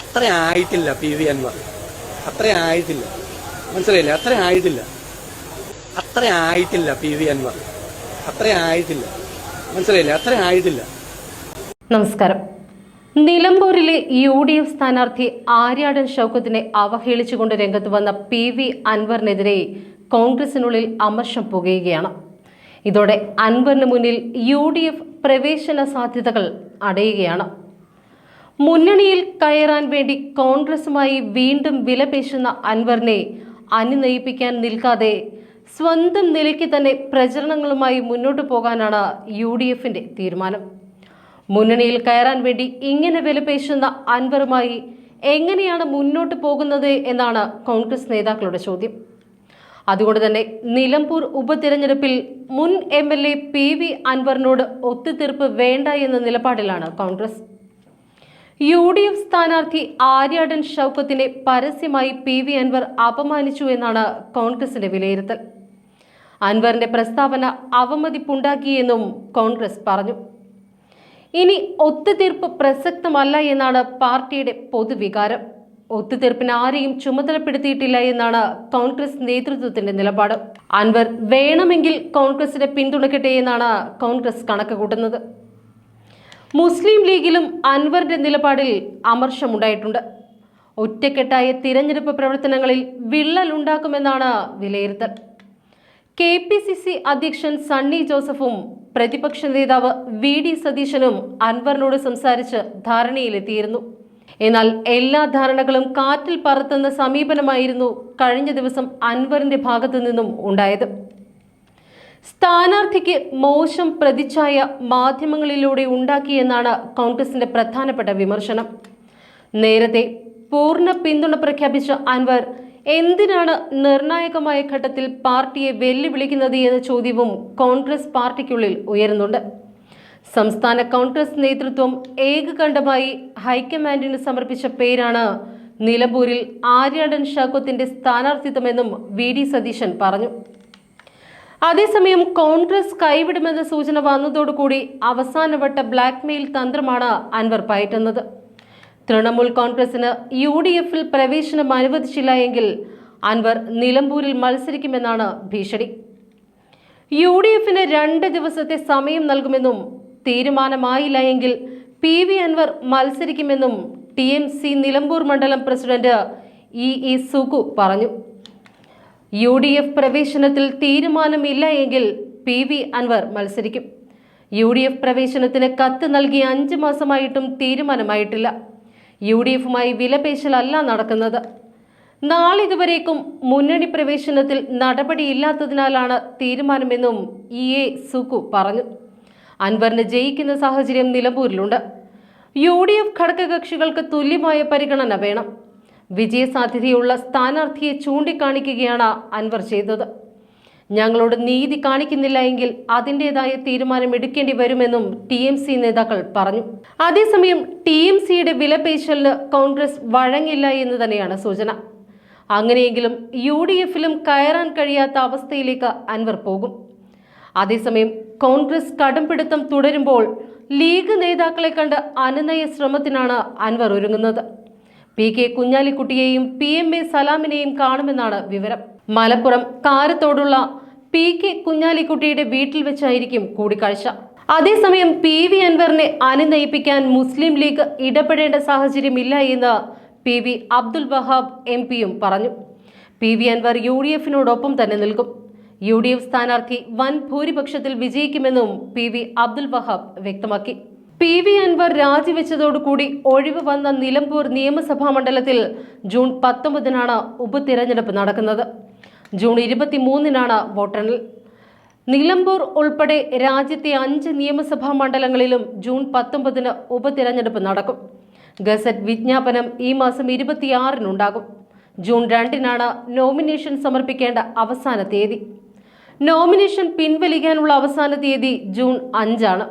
അത്ര ആയിട്ടില്ല P V Anwar. അത്ര ആയിട്ടില്ല. മനസ്സിലായില്ല? അത്ര ആയിട്ടില്ല. അത്ര ആയിട്ടില്ല പി വി അൻവർ. അത്ര ആയിട്ടില്ല. മനസ്സിലായില്ല? അത്ര ആയിട്ടില്ല. നമസ്കാരം. നിലമ്പൂരിലെ യു ഡി എഫ് സ്ഥാനാർത്ഥി ആര്യാടൻ ഷൗക്കത്തിനെ അവഹേളിച്ചുകൊണ്ട് രംഗത്ത് വന്ന പി വി അൻവറിനെതിരെ കോൺഗ്രസിനുള്ളിൽ അമർഷം പുകയുകയാണ്. ഇതോടെ അൻവറിന് മുന്നിൽ യു ഡി എഫ് പ്രവേശന സാധ്യതകൾ അടയുകയാണ്. മുന്നണിയിൽ കയറാൻ വേണ്ടി കോൺഗ്രസുമായി വീണ്ടും വിലപേശുന്ന അൻവറിനെ അനുനയിപ്പിക്കാൻ നിൽക്കാതെ സ്വന്തം നിലയ്ക്ക് തന്നെ പ്രചരണങ്ങളുമായി മുന്നോട്ടു പോകാനാണ് യു ഡി എഫിന്റെ തീരുമാനം. മുന്നണിയിൽ കയറാൻ വേണ്ടി ഇങ്ങനെ വിലപേശുന്ന അൻവറുമായി എങ്ങനെയാണ് മുന്നോട്ട് പോകുന്നത് എന്നാണ് കോൺഗ്രസ് നേതാക്കളുടെ ചോദ്യം. അതുകൊണ്ട് തന്നെ നിലമ്പൂർ ഉപതിരഞ്ഞെടുപ്പിൽ മുൻ M L A P V അൻവറിനോട് ഒത്തുതീർപ്പ് വേണ്ട എന്ന നിലപാടിലാണ് കോൺഗ്രസ്. യു ഡി എഫ് സ്ഥാനാർത്ഥി ആര്യാടൻ ഷൗക്കത്തിനെ പരസ്യമായി പി വി അൻവർ അപമാനിച്ചു എന്നാണ് കോൺഗ്രസിന്റെ വിലയിരുത്തൽ. അൻവറിന്റെ പ്രസ്താവന അവമതിപ്പുണ്ടാക്കിയെന്നും കോൺഗ്രസ് പറഞ്ഞു. ഇനി ഒത്തുതീർപ്പ് പ്രസക്തമല്ല എന്നാണ് പാർട്ടിയുടെ പൊതുവികാരം. ഒത്തുതീർപ്പിന് ആരെയും ചുമതലപ്പെടുത്തിയിട്ടില്ല എന്നാണ് കോൺഗ്രസ് നേതൃത്വത്തിന്റെ നിലപാട്. അൻവർ വേണമെങ്കിൽ കോൺഗ്രസിനെ പിന്തുണയ്ക്കട്ടെ എന്നാണ് കോൺഗ്രസ് കണക്ക് കൂട്ടുന്നത്. മുസ്ലിം ലീഗിലും അൻവറിന്റെ നിലപാടിൽ അമർഷമുണ്ടായിട്ടുണ്ട്. ഒറ്റക്കെട്ടായ തിരഞ്ഞെടുപ്പ് പ്രവർത്തനങ്ങളിൽ വിള്ളൽ ഉണ്ടാക്കുമെന്നാണ് വിലയിരുത്തൽ. കെ പി സി സി അധ്യക്ഷൻ സണ്ണി ജോസഫും പ്രതിപക്ഷ നേതാവ് വി ഡി സതീശനും അൻവറിനോട് സംസാരിച്ച് ധാരണയിലെത്തിയിരുന്നു. എന്നാൽ എല്ലാ ധാരണകളും കാറ്റിൽ പറത്തുന്ന സമീപനമായിരുന്നു കഴിഞ്ഞ ദിവസം അൻവറിന്റെ ഭാഗത്തു നിന്നും ഉണ്ടായത്. സ്ഥാനാർത്ഥിക്ക് മോശം പ്രതിച്ഛായ മാധ്യമങ്ങളിലൂടെ ഉണ്ടാക്കിയെന്നാണ് കോൺഗ്രസിന്റെ പ്രധാനപ്പെട്ട വിമർശനം. നേരത്തെ പൂർണ പിന്തുണ പ്രഖ്യാപിച്ച അൻവർ എന്തിനാണ് നിർണായകമായ ഘട്ടത്തിൽ പാർട്ടിയെ വെല്ലുവിളിക്കുന്നത് എന്ന ചോദ്യവും കോൺഗ്രസ് പാർട്ടിക്കുള്ളിൽ ഉയരുന്നുണ്ട്. സംസ്ഥാന കോൺഗ്രസ് നേതൃത്വം ഏകകണ്ഠമായി ഹൈക്കമാൻഡിന് സമർപ്പിച്ച പേരാണ് നിലമ്പൂരിൽ ആര്യാടൻ ഷാക്കോത്തിന്റെ സ്ഥാനാർത്ഥിത്വമെന്നും വി ഡി സതീശൻ പറഞ്ഞു. അതേസമയം കോൺഗ്രസ് കൈവിടുമെന്ന സൂചന വന്നതോടുകൂടി അവസാനവട്ട ബ്ലാക്ക്മെയിൽ തന്ത്രമാണ് അൻവർ പയറ്റുന്നത്. തൃണമൂൽ കോൺഗ്രസിന് യു ഡി എഫിൽ പ്രവേശനം അനുവദിച്ചില്ല എങ്കിൽ അൻവർ നിലമ്പൂരിൽ മത്സരിക്കുമെന്നാണ് ഭീഷണി. യു ഡി എഫിന് രണ്ട് ദിവസത്തെ സമയം നൽകുമെന്നും തീരുമാനമായില്ല എങ്കിൽ പി വി അൻവർ മത്സരിക്കുമെന്നും ടി എം സി നിലമ്പൂർ മണ്ഡലം പ്രസിഡന്റ് ഇ ഇ സുകു പറഞ്ഞു. യു ഡി എഫ് പ്രവേശനത്തിൽ തീരുമാനമില്ല എങ്കിൽ പി വി അൻവർ മത്സരിക്കും. യു ഡി എഫ് പ്രവേശനത്തിന് കത്ത് നൽകി അഞ്ച് മാസമായിട്ടും തീരുമാനമായിട്ടില്ല. യു ഡി എഫുമായി വിലപേശലല്ല നടക്കുന്നത്. നാളിതുവരേക്കും മുന്നണി പ്രവേശനത്തിൽ നടപടിയില്ലാത്തതിനാലാണ് തീരുമാനമെന്നും ഇ എ സുക്കു പറഞ്ഞു. അൻവറിന് ജയിക്കുന്ന സാഹചര്യം നിലമ്പൂരിലുണ്ട്. യു ഡി എഫ് ഘടകകക്ഷികൾക്ക് തുല്യമായ പരിഗണന വേണം. വിജയസാധ്യതയുള്ള സ്ഥാനാർത്ഥിയെ ചൂണ്ടിക്കാണിക്കുകയാണ് അൻവർ ചെയ്തത്. ഞങ്ങളോട് നീതി കാണിക്കുന്നില്ല എങ്കിൽ അതിന്റെതായ തീരുമാനം എടുക്കേണ്ടി വരുമെന്നും ടി എം സി നേതാക്കൾ പറഞ്ഞു. അതേസമയം ടി എം സിയുടെ വിലപേശലിന് കോൺഗ്രസ് വഴങ്ങില്ല എന്ന് തന്നെയാണ് സൂചന. അങ്ങനെയെങ്കിലും യു ഡി എഫിലും കയറാൻ കഴിയാത്ത അവസ്ഥയിലേക്ക് അൻവർ പോകും. അതേസമയം കോൺഗ്രസ് കടുംപിടുത്തം തുടരുമ്പോൾ ലീഗ് നേതാക്കളെ കണ്ട് അനുനയ ശ്രമത്തിനാണ് അൻവർ ഒരുങ്ങുന്നത്. പി കെ കുഞ്ഞാലിക്കുട്ടിയെയും പി എം എ സലാമിനെയും കാണുമെന്നാണ് വിവരം. മലപ്പുറം കാരത്തോടുള്ള പി കെ കുഞ്ഞാലിക്കുട്ടിയുടെ വീട്ടിൽ വെച്ചായിരിക്കും കൂടിക്കാഴ്ച. അതേസമയം പി വി അൻവറിനെ അനുനയിപ്പിക്കാൻ മുസ്ലിം ലീഗ് ഇടപെടേണ്ട സാഹചര്യമില്ല എന്ന് P V Abdul Wahab M പിയും പറഞ്ഞു. P V Anvar U D എഫിനോടൊപ്പം തന്നെ നിൽക്കും. യു ഡി എഫ് സ്ഥാനാർത്ഥി വൻ ഭൂരിപക്ഷത്തിൽ വിജയിക്കുമെന്നും പി വി അബ്ദുൽ വഹാബ് വ്യക്തമാക്കി. പി വി അൻവർ രാജിവെച്ചതോടുകൂടി ഒഴിവ് വന്ന നിലമ്പൂർ നിയമസഭാ മണ്ഡലത്തിൽ ജൂൺ പത്തൊമ്പതിനാണ് ഉപതിരഞ്ഞെടുപ്പ് നടക്കുന്നത്. ജൂൺ ഇരുപത്തിമൂന്നിനാണ് വോട്ടെണ്ണൽ. നിലമ്പൂർ ഉൾപ്പെടെ രാജ്യത്തെ അഞ്ച് നിയമസഭാ മണ്ഡലങ്ങളിലും ജൂൺ പത്തൊമ്പതിന് ഉപതിരഞ്ഞെടുപ്പ് നടക്കും. ഗസറ്റ് വിജ്ഞാപനം ഈ മാസം ഇരുപത്തിയാറിനുണ്ടാകും ജൂൺ രണ്ടിനാണ് നോമിനേഷൻ സമർപ്പിക്കേണ്ട അവസാന തീയതി. നോമിനേഷൻ പിൻവലിക്കാനുള്ള അവസാന തീയതി ജൂൺ അഞ്ചാണ്.